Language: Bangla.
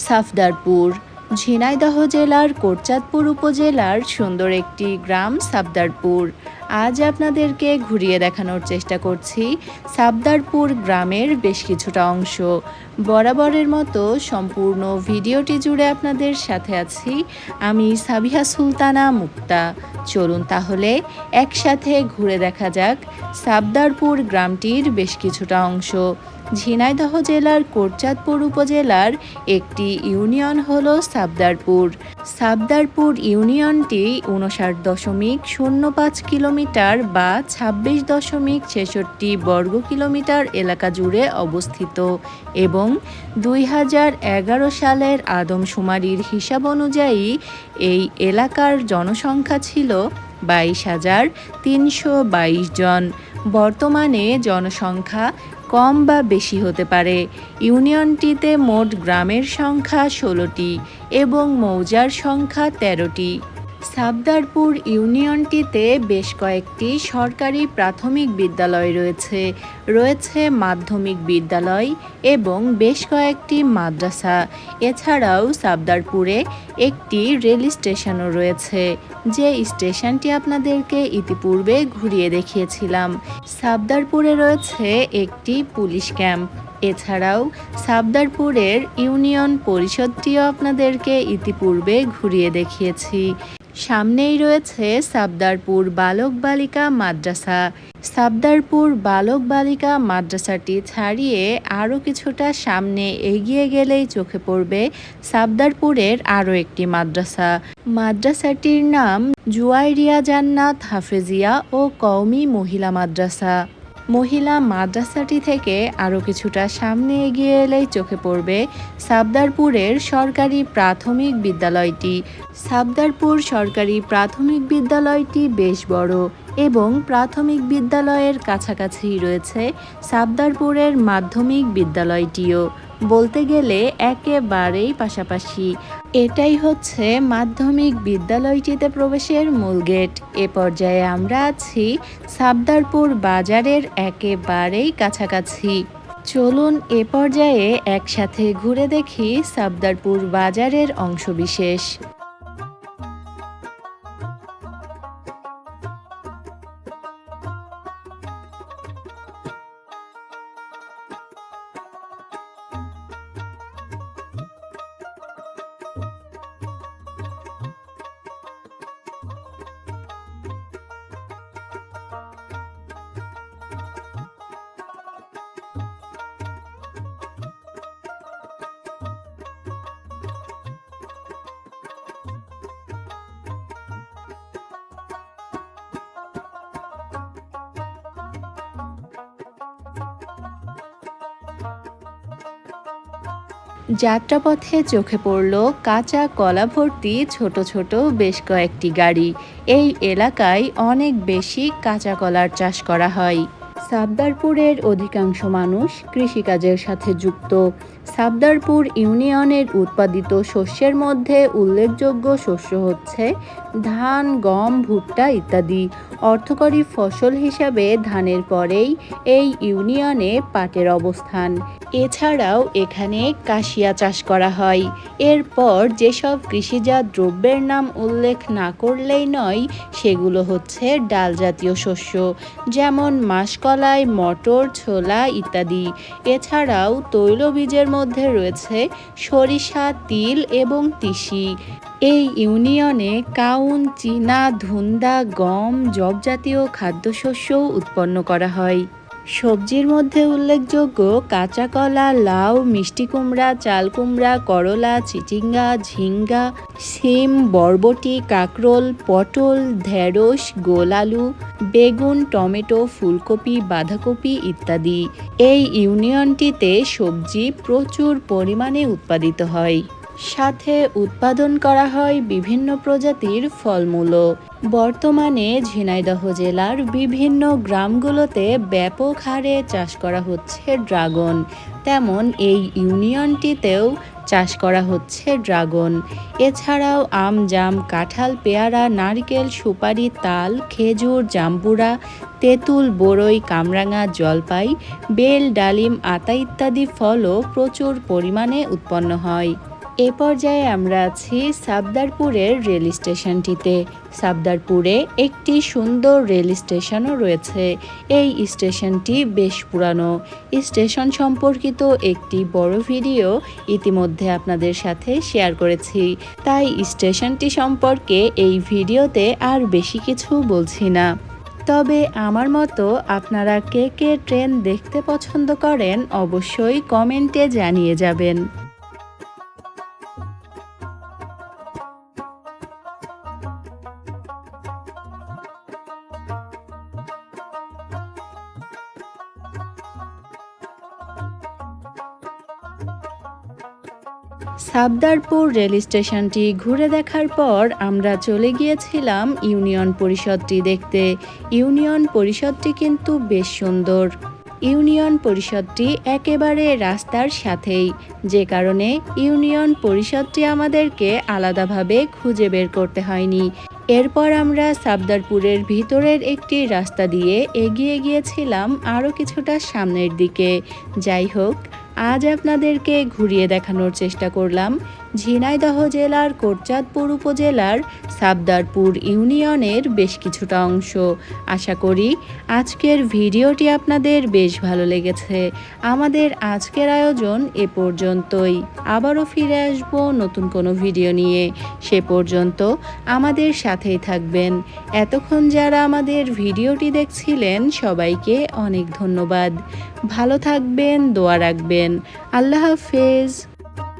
সাফদারপুর ঝিনাইদহ জেলার কোটচাঁদপুর উপজেলার সুন্দর একটি গ্রাম সাবদারপুর আজ আপনাদেরকে ঘুরিয়ে দেখানোর চেষ্টা করছি সাবদারপুর গ্রামের বেশ কিছুটা অংশ। বরাবরের মতো সম্পূর্ণ ভিডিওটি জুড়ে আপনাদের সাথে আছি আমি সাবিহা সুলতানা মুক্তা। চলুন তাহলে একসাথে ঘুরে দেখা যাক সাবদারপুর গ্রামটির বেশ কিছুটা অংশ। ঝিনাইদহ জেলার কোটচাঁদপুর উপজেলার একটি ইউনিয়ন হল সাবদারপুর। সাবদারপুর ইউনিয়নটি উনষাট দশমিক শূন্য পাঁচ কিলোমিটার বা ছাব্বিশ দশমিক ছেষট্টি বর্গ কিলোমিটার এলাকা জুড়ে অবস্থিত এবং দুই হাজার এগারো সালের আদমশুমারির হিসাব অনুযায়ী এই এলাকার জনসংখ্যা ছিল বাইশ হাজার তিনশো বাইশ জন। বর্তমানে জনসংখ্যা কম বা বেশি হতে পারে। ইউনিয়নটিতে মোট গ্রামের সংখ্যা ষোলোটি এবং মৌজার সংখ্যা তেরোটি। সাবদারপুর ইউনিয়নটিতে বেশ কয়েকটি সরকারি প্রাথমিক বিদ্যালয় রয়েছে। রয়েছে মাধ্যমিক বিদ্যালয় এবং বেশ কয়েকটি মাদ্রাসা। এছাড়াও সাবদারপুরে একটি রেল স্টেশনও রয়েছে। যে স্টেশনটি আপনাদেরকে ইতিপূর্বে ঘুরিয়ে দেখিয়েছিলাম, সাবদারপুরে রয়েছে একটি পুলিশ ক্যাম্প। এছাড়াও সাবদারপুরের ইউনিয়ন পরিষদটিও আপনাদেরকে ইতিপূর্বে ঘুরিয়ে দেখিয়েছি। সামনেই রয়েছে সাবদারপুর বালক বালিকা মাদ্রাসা। সাবদারপুর বালক বালিকা মাদ্রাসাটি ছাড়িয়ে আরও কিছুটা সামনে এগিয়ে গেলেই চোখে পড়বে সাবদারপুরের আরও একটি মাদ্রাসা। মাদ্রাসাটির নাম জুয়াইরিয়া জান্নাত হাফেজিয়া ও কওমি মহিলা মাদ্রাসা। মহিলা মাদ্রাসাটি থেকে আরও কিছুটা সামনে এগিয়ে এলেই চোখে পড়বে সাবদারপুরের সরকারি প্রাথমিক বিদ্যালয়টি। সাবদারপুর সরকারি প্রাথমিক বিদ্যালয়টি বেশ বড় এবং প্রাথমিক বিদ্যালয়ের কাছাকাছি রয়েছে সাবদারপুরের মাধ্যমিক বিদ্যালয়টিও। বলতে গেলে একেবারেই পাশাপাশি। এটাই হচ্ছে মাধ্যমিক বিদ্যালয়টিতে প্রবেশের মূল গেট। এ পর্যায়ে আমরা আছি সাবদারপুর বাজারের একেবারেই কাছাকাছি। চলুন এ পর্যায়ে একসাথে ঘুরে দেখি সাবদারপুর বাজারের অংশবিশেষ। যাত্রাপথে চোখে পড়ল কাঁচা কলা ভর্তি ছোট ছোট বেশ কয়েকটি গাড়ি। এই এলাকায় অনেক বেশি কাঁচা কলার চাষ করা হয়। সাবদারপুরের অধিকাংশ মানুষ কৃষিকাজের সাথে যুক্ত। সাবদারপুর ইউনিয়নের উৎপাদিত শস্যের মধ্যে উল্লেখযোগ্য শস্য হচ্ছে ধান, গম, ভুট্টা ইত্যাদি। অর্থকরী ফসল হিসাবে ধানের পরেই এই ইউনিয়নে পাটের অবস্থান। এছাড়াও এখানে কাশিয়া চাষ করা হয়। এরপর যেসব কৃষিজাত দ্রব্যের নাম উল্লেখ না করলেই নয়, সেগুলো হচ্ছে ডাল জাতীয় শস্য, যেমন মাসকলাই, মটর, ছোলা ইত্যাদি। এছাড়াও তৈলবীজের মধ্যে রয়েছে সরিষা, তিল এবং তিসি। এই ইউনিয়নে কাউন, চীনা, ধুন্দা, গম জব জাতীয় খাদ্যশস্যও উৎপন্ন করা হয়। সবজির মধ্যে উল্লেখযোগ্য কাঁচা কলা, লাউ, মিষ্টি কুমড়া, চাল কুমড়া, করলা, চিচিঙ্গা, ঝিঙ্গা, সিম, বরবটি, কাকরোল, পটল, ঢেঁড়স, গোল আলু, বেগুন, টমেটো, ফুলকপি, বাঁধাকপি ইত্যাদি। এই ইউনিয়নটিতে সবজি প্রচুর পরিমাণে উৎপাদিত হয়। সাথে উৎপাদন করা হয় বিভিন্ন প্রজাতির ফলমূলও। বর্তমানে ঝিনাইদহ জেলার বিভিন্ন গ্রামগুলোতে ব্যাপক হারে চাষ করা হচ্ছে ড্রাগন। তেমন এই ইউনিয়নটিতেও চাষ করা হচ্ছে ড্রাগন। এছাড়াও আম জাম কাঁঠাল পেয়ারা, নারকেল, সুপারি, তাল, খেজুর, জাম্বুরা, তেঁতুল, বড়ই, কামরাঙা, জলপাই, বেল, ডালিম, আতা ইত্যাদি ফলও প্রচুর পরিমাণে উৎপন্ন হয়। এ পর্যায়ে আমরা আছি সাবদারপুরের রেল স্টেশনটিতে। সাবদারপুরে একটি সুন্দর রেল স্টেশনও রয়েছে। এই স্টেশনটি বেশ পুরানো। স্টেশন সম্পর্কিত একটি বড় ভিডিও ইতিমধ্যে আপনাদের সাথে শেয়ার করেছি। তাই স্টেশনটি সম্পর্কে এই ভিডিওতে আর বেশি কিছু বলছি না। তবে আমার মতো আপনারা কে কে ট্রেন দেখতে পছন্দ করেন অবশ্যই কমেন্টে জানিয়ে যাবেন। সাবদারপুর রেল স্টেশনটি ঘুরে দেখার পর আমরা চলে গিয়েছিলাম ইউনিয়ন পরিষদটি দেখতে। ইউনিয়ন পরিষদটি কিন্তু বেশ সুন্দর। ইউনিয়ন পরিষদটি একেবারে রাস্তার সাথেই। যে কারণে ইউনিয়ন পরিষদটি আমাদেরকে আলাদাভাবে খুঁজে বের করতে হয়নি। এরপর আমরা সাবদারপুরের ভিতরের একটি রাস্তা দিয়ে এগিয়ে গিয়েছিলাম আরও কিছুটা সামনের দিকে। যাই হোক আজ আপনাদেরকে ঘুরিয়ে দেখানোর চেষ্টা করলাম। ঝিনাইদহ জেলার কোটচাঁদপুর উপজেলার সাবদারপুর ইউনিয়নের বেশ কিছুটা অংশ। আশা করি আজকের ভিডিওটি আপনাদের বেশ ভালো লেগেছে। আমাদের আজকের আয়োজন এ পর্যন্তই। আবারও ফিরে আসব নতুন কোনো ভিডিও নিয়ে। সে পর্যন্ত আমাদের সাথেই থাকবেন। এতক্ষণ যারা আমাদের ভিডিওটি দেখছিলেন, সবাইকে অনেক ধন্যবাদ। ভালো থাকবেন, দোয়া রাখবেন। আল্লাহ হাফেজ।